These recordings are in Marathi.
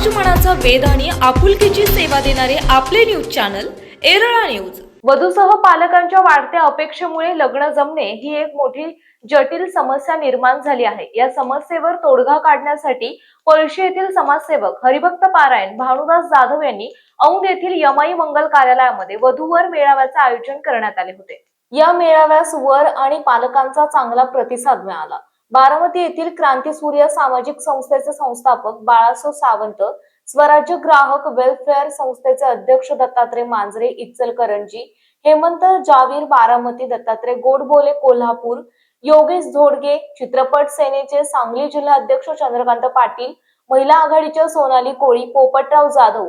समाज मनाचा आणि आपुलकीची सेवा देणारे आपले न्यूज चॅनल एरळा न्यूज. वधूसह पालकांच्या वाढत्या अपेक्षेमुळे लग्न जमणे ही एक मोठी जटिल समस्या निर्माण झाली आहे. या समस्येवर तोडगा काढण्यासाठी पळशी येथील समाजसेवक हरिभक्त पारायण भानुदास जाधव यांनी औंध येथील यमाई मंगल कार्यालयामध्ये वधूवर मेळाव्याचे आयोजन करण्यात आले होते. या मेळाव्यास वर आणि पालकांचा चांगला प्रतिसाद मिळाला. बारामती येथील क्रांतीसूर्य सामाजिक संस्थेचे संस्थापक बाळासो सावंत स्वराज्य ग्राहक वेलफेअर संस्थेचे अध्यक्ष दत्तात्रय मांजरे इचलकरंजी हेमंत जावीर बारामती दत्तात्रय गोडबोले कोल्हापूर योगेश झोडगे चित्रपट सेनेचे सांगली जिल्हा अध्यक्ष चंद्रकांत पाटील महिला आघाडीच्या सोनाली कोळी पोपटराव जाधव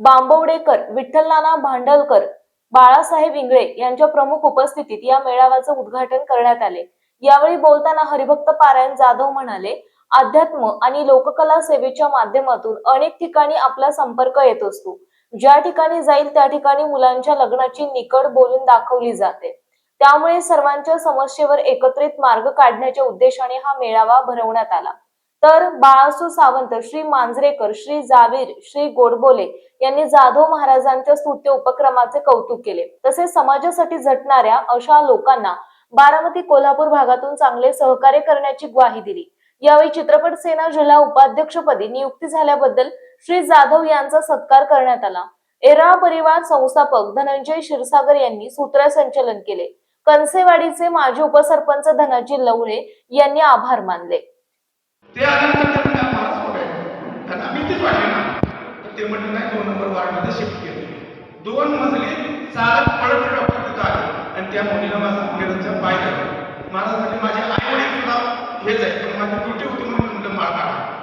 बांबवडेकर विठ्ठलनाना भांडलकर बाळासाहेब इंगळे यांच्या प्रमुख उपस्थितीत या मेळाव्याचं उद्घाटन करण्यात आले. यावेळी बोलताना हरिभक्त पारायण जाधव म्हणाले अध्यात्म आणि लोककला सेवेच्या माध्यमातून अनेक ठिकाणी आपला संपर्क येत असतो. ज्या ठिकाणी जाईल त्या ठिकाणी मुलांच्या लग्नाची निकड बोलून दाखवली जाते. त्यामुळे सर्वांच्या समस्येवर एकत्रित मार्ग काढण्याच्या उद्देशाने हा मेळावा भरवण्यात आला. तर बाळासू सावंत श्री मांजरेकर श्री जावीर श्री गोडबोले यांनी जाधव महाराजांच्या स्तुत्य उपक्रमाचे कौतुक केले. तसेच समाजासाठी झटणाऱ्या अशा लोकांना बारामती कोल्हापूर भागातून चांगले सहकार्य करण्याची ग्वाही दिली. यावेळी चित्रपट सेना जिल्हा उपाध्यक्षपदी नियुक्ती झाल्याबद्दल श्री जाधव यांचा सत्कार करण्यात आला. एरा परिवार संस्थापक धनंजय क्षीरसागर यांनी सूत्रसंचलन केले. कनसेवाडीचे माजी उपसरपंच धनाजी लवळे यांनी आभार मानले. ते आल्यानंतर नाही दोन नंबर वार्डमध्ये शिफ्ट केले. दोन मजली चालत पडत आणि त्या मुलीला माझा मुलीचा पाय लागला मला झाले माझे आई वडील सुद्धा हेच आहे पण माझी त्रुटी होती म्हणून म्हटलं माळ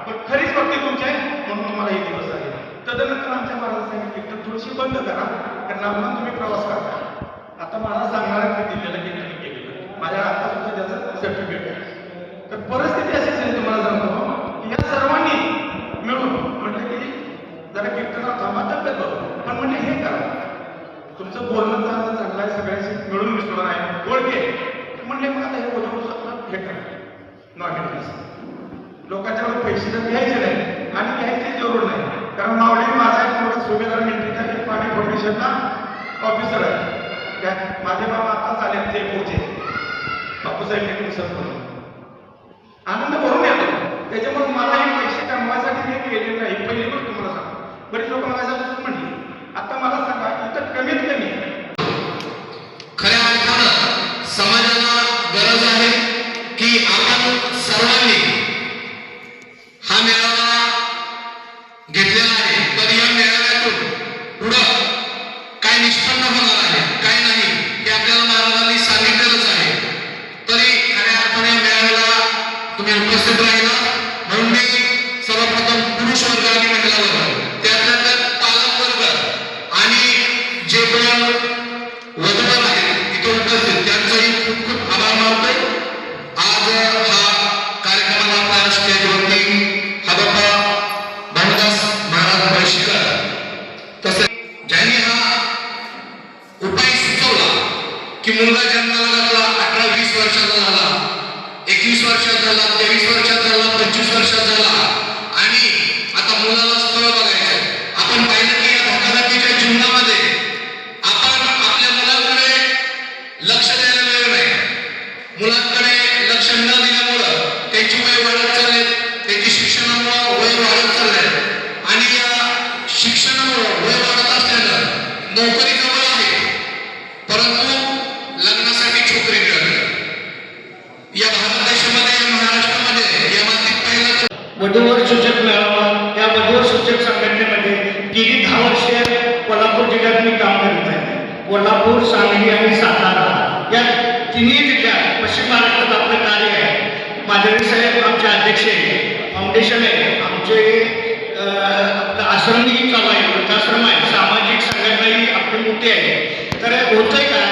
पण खरीच भक्ती तुमची आहे म्हणून तुम्हाला हे दिवस आहे तदनंतर आमच्या महाराज सांगितले तर थोडीशी बंद करा कारण आम्हाला तुम्ही प्रवास करता. आता महाराज सांगणारा मी दिलेलं गेलेलं केलेलं माझ्या आता सुद्धा त्याचं सर्टिफिकेट आहे तर परिस्थिती अशी झाली तुम्हाला सांगतो की या सर्वांनी मिळून म्हटलं की जरा कीर्तनात थांबा तब्येत बघू पण म्हणजे हे करा तुमचं बोलणं चांगलं चांगलं आहे सगळ्यांशी मिळून मिसळून आहे. म्हणले मग आता हे बोलवू शकतात हे करा. नॉट लोकांच्याकडे पैसे तर घ्यायचे नाही आणि घ्यायची जरूर नाही. कारण मावळे माझा एक मुलगा सुभेदार मिलिटरीचा एक पाणी फाउंडेशनला ऑफिसर आहे. त्या माझे बाबा आताच आले ते पोहोचे बापूसाहेब एक सर म्हणून. आनंद भरून येतो. त्याच्यामुळे मला हे पैसे कमवायसाठी मी केलेलं नाही. पहिली गोष्ट तुम्हाला सांगतो. बरेच लोक मला असं म्हणली आता मला सांगा इथं कमीत कमी खऱ्या अर्थानं समाजाला गरज आहे की आपण सर्वांनी हा मेळावा घेतलेला आहे तर या मेळाव्यातून पुढं काय निष्पन्न की मुलगा जन्माला लागला अठरा वीस वर्षाचा झाला एकवीस वर्षात झाला तेवीस वर्षात झाला पंचवीस वर्षात झाला. आणि आता मुलाला स्थळ बघायचं आपण पाहिलं की या धकाधकीच्या जीवनामध्ये आपण आपल्या मुलांकडे लक्ष द्यायला वेळ नाही. मुलांकडे लक्ष न दिल्यामुळं त्यांची वय वाढत चालले त्यांची शिक्षणामुळं वय वाढत चाललंय आणि या शिक्षणामुळं वय वाढत असल्यानं नोकरी जवळ आहे परंतु लग्नासाठी छोकरी मिळत नाही या भारत देशामध्ये या महाराष्ट्रामध्ये या मातीत पहिलं वधूवर सूचक मिळावा. या वधूवर सूचक संघटनेमध्ये गेली दहा वर्षे कोल्हापूर जिल्ह्यात मी काम करत आहे. कोल्हापूर सांगली आणि सातारा या तिन्ही जिल्ह्यात पश्चिम महाराष्ट्रात आपलं कार्य आहे. माधवी साहेब आमचे अध्यक्ष आहे फाउंडेशन आहे. आमचे आश्रमही चालू आहे. वृद्धाश्रम आहे. सामाजिक संघटनाही आपली मोठी आहे. तर होतंय काय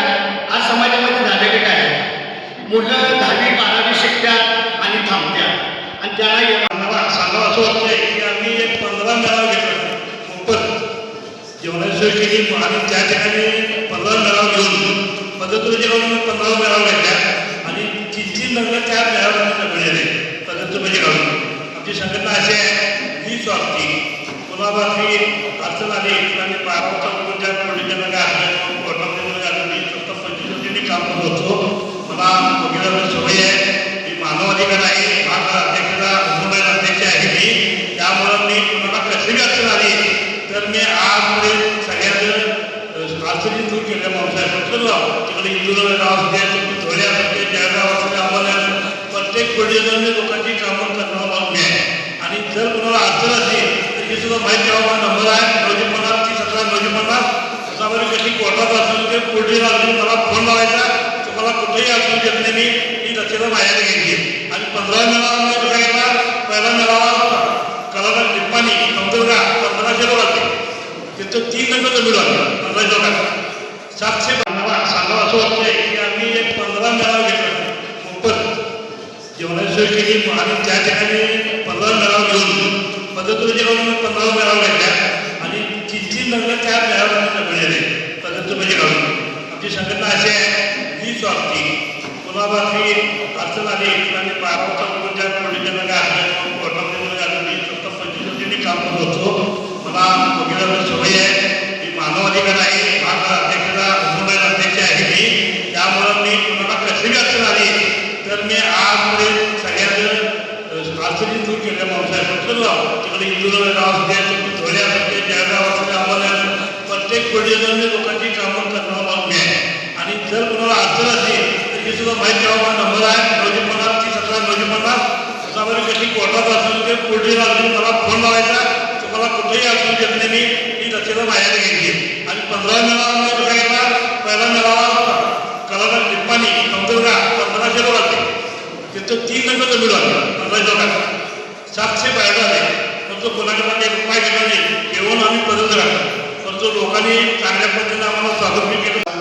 आज समाजामध्ये झालेलं काय आहे? मुलं दहावी बारावी शिकतात आणि थांबतात. आणि त्याला मला असं वाटतंय की आम्ही एक पंधरा मेळावा घेतला मोफत जेवणाची केली आणि त्या ठिकाणी पंधरा मेळावा घेऊन पद्धतीचे राहून पंधरा मेळावा घेतल्या आणि तीन तीन लग्न त्या मेळाव्यामध्ये लग्न राहून आमची संघटना अशी आहे निस्वार्थी कुणाबाकी अडचण आली आणि बारा वाजता पोलिसांना काय असलं कोर्टामध्ये मी फक्त पंचवीस वर्षांनी काम करत होतो मला वकिलांची सवय आहे मी मानव अधिकार आहे प्रत्येक लोकांची कामं करणं मागणी आहे आणि जर कोणाला अडचण असेल तर हे सुद्धा माहिती द्यावा नंबर आहे नऊशे पन्नास तीस अकरा नऊशे पन्नास. त्याच्यावर कधी कोर्टात असून ते पुढे असेल मला फोन लावायचा तुम्हाला कुठेही अडचण देत नाही मी ही दक्षता माहिती घेतली. आणि पंधरा मेळावा मी कसा पहिला मेळावा कलाकार निप्पाणी कमतरगा पंधराशे लोक असते तिथं तीन नंबर जमीन होती पंधराशे लोकांना सातशे सांगावा सांगावं असं वाटतंय की आम्ही एक पंधरा मेळावा घेतला. जेवणाची केली आणि त्या ठिकाणी पंधरा मेळावा घेऊन जेवण पंधरा मेळावा घेतल्या. आणि तीन लग्न त्या मेळाव्यामध्ये जमलेले पद्धतीमध्ये घालून आमची संघटना अशी आहे ही स्वार्थी. कुणाबाकी अडचण आली आणि बारा वाजता उठून ज्या पोलिसांना काय झालं मी फक्त पंचवीस वर्षांनी काम करत होतो. मला वगैरे सवय आहे मी मानव अधिकार आहे. मी आज सगळ्यात अडचणी दूर केल्या माणसाहेब तिकडे इंदूर गाव असते धोळे असते जळगाव असते आम्हाला प्रत्येक परिजनाने लोकांची कामं करणं मागणी आहे. आणि जर कोणाला अडचण असेल तर ही सुद्धा माहीत ठेवा नंबर आहे नऊशे पन्नास तीस अकरा नऊशे पन्नास त्याच्यावर कधी कोर्टात असेल ते पुढे असेल मला फोन लावायचा. तुम्हाला कुठेही अडचण येत नाही मी ही दक्षता माझ्याकडे घेतली आणि पंधरा मेळावा मी कसा घेतला पहिला मेळावा कलाकार निप्पाणी कमतरगा पंधराशे लोक असते तो तीन नंबर जमीन होती पंधराशे सातशे बाहेर आले पण तो कोणाकडे एक रुपया गेला नाही जेवण आम्ही परत राहतो पण जो लोकांनी चांगल्या पद्धतीने आम्हाला स्वागत बी केलं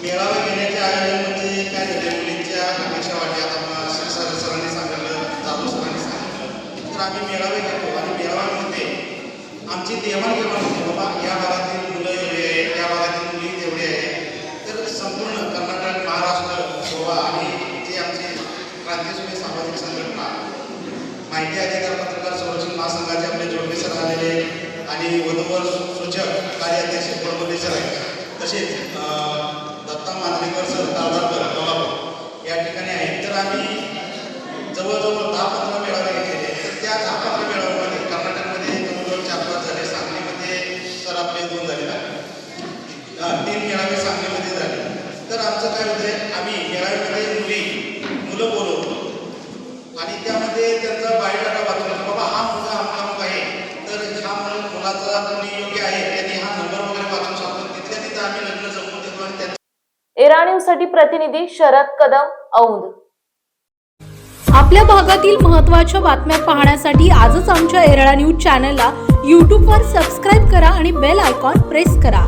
मेळावा घेण्याच्या आयोजनामध्ये काय झाले मुलींच्या अपेक्षा वाढल्या आता सर सरांनी सांगितलं जाधव सरांनी सांगितलं तर आम्ही मेळावे घेतो आणि मेळाव्यामध्ये आमची देवाणघेवाण होते बाबा या भागातील मुलं एवढे आहेत या भागातील मुली तेवढे आहेत तर संपूर्ण कर्नाटक महाराष्ट्र गोवा आणि जे आमचे क्रांतीसूर्य सामाजिक संघटना माहिती अधिकार पत्रकार संरक्षण महासंघाचे आपले जोडले सर आलेले आणि वधूवर सूचक कार्याध्यक्ष प्रबोधे सर आहेत तसेच दत्ता मांजरेकर सर ताळदारकर कोल्हापूर. या ठिकाणी आहेत तर आम्ही जवळजवळ दहा पंधरा मेळावे घेतलेले तर त्या दहा पंधरा मेळाव्यामध्ये कर्नाटकमध्ये जवळजवळ चार पाच झाले सांगलीमध्ये सर आपले दोन झाले. तीन मेळावे सांगलीमध्ये झाले. तर आमचं काय होतंय आम्ही मेळाव्यामध्ये मुली मुलं बोलवतो. आणि त्यामध्ये त्यांचा बायोडाटा वाचवला बाबा हा मुलगा आमचा मुलगा आहे. तर हा मुलाचा कोणी योग्य आहे त्यांनी हा नंबर वगैरे वाचून सांगतो तिथल्या तिथं आम्ही लग्न जमवून देतो आणि त्यांचं या न्यूजसाठी प्रतिनिधी शरद कदम औंध. आपल्या भागातील महत्त्वाच्या बातम्या पाहण्यासाठी आजच आमच्या एरळा न्यूज चॅनलला यूट्यूबवर सबस्क्राईब करा आणि बेल आयकॉन प्रेस करा.